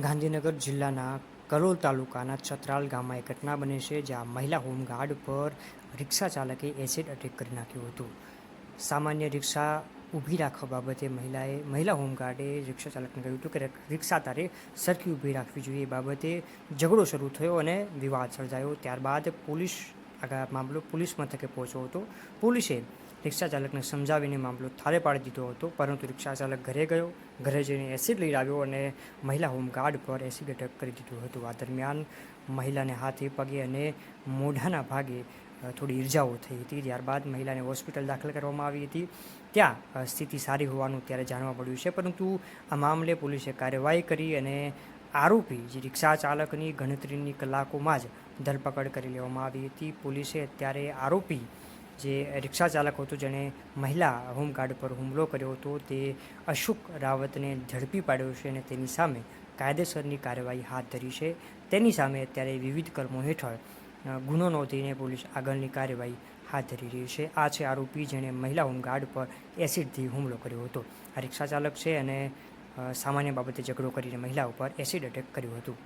ગાંધીનગર જિલ્લાના કલોલ તાલુકાના છત્રાલ ગામમાં એક ઘટના બની છે જ્યાં મહિલા હોમગાર્ડ પર રિક્ષા ચાલકે એસિડ અટેક કરી નાખ્યું હતું. સામાન્ય રિક્ષા ઊભી રાખવા બાબતે મહિલાએ, મહિલા હોમગાર્ડે રિક્ષા ચાલકને કહ્યું હતું કે રિક્ષા તારે સરખી ઊભી રાખવી જોઈએ. એ બાબતે ઝઘડો શરૂ થયો અને વિવાદ સર્જાયો. ત્યારબાદ પોલીસ આગળ મામલો પોલીસ મથકે પહોંચ્યો હતો. પોલીસે રિક્ષા ચાલકને સમજાવીને મામલો થાળે પાડી દીધો હતો, પરંતુ રિક્ષા ચાલક ઘરે ગયો, ઘરે જઈને એસિડ લઈ આવ્યો અને મહિલા હોમગાર્ડ પર એસિડ અટેક કરી દીધું હતું. આ દરમિયાન મહિલાને હાથે પગે અને મોઢાના ભાગે થોડી ઈજાઓ થઈ હતી. ત્યારબાદ મહિલાને હોસ્પિટલ દાખલ કરવામાં આવી હતી. ત્યાં સ્થિતિ સારી હોવાનું ત્યારે જાણવા મળ્યું છે, પરંતુ આ મામલે પોલીસે કાર્યવાહી કરી અને આરોપી જે રિક્ષા ચાલકની ગણતરીની કલાકોમાં જ ધરપકડ કરી લેવામાં આવી હતી. પોલીસે અત્યારે આરોપી જે રિક્ષા ચાલક હતો, જેણે મહિલા હોમગાર્ડ પર હુમલો કર્યો હતો, તે અશોક રાવતને ઝડપી પાડ્યો છે અને તેની સામે કાયદેસરની કાર્યવાહી હાથ ધરી છે. તેની સામે અત્યારે વિવિધ કલમો હેઠળ ગુનો નોંધીને પોલીસ આગળની કાર્યવાહી હાથ ધરી રહી છે. આ છે આરોપી જેણે મહિલા હોમગાર્ડ પર એસિડથી હુમલો કર્યો હતો. આ રિક્ષા ચાલક છે અને સામાન્ય બાબતે ઝઘડો કરીને મહિલા ઉપર એસિડ અટેક કર્યું હતું.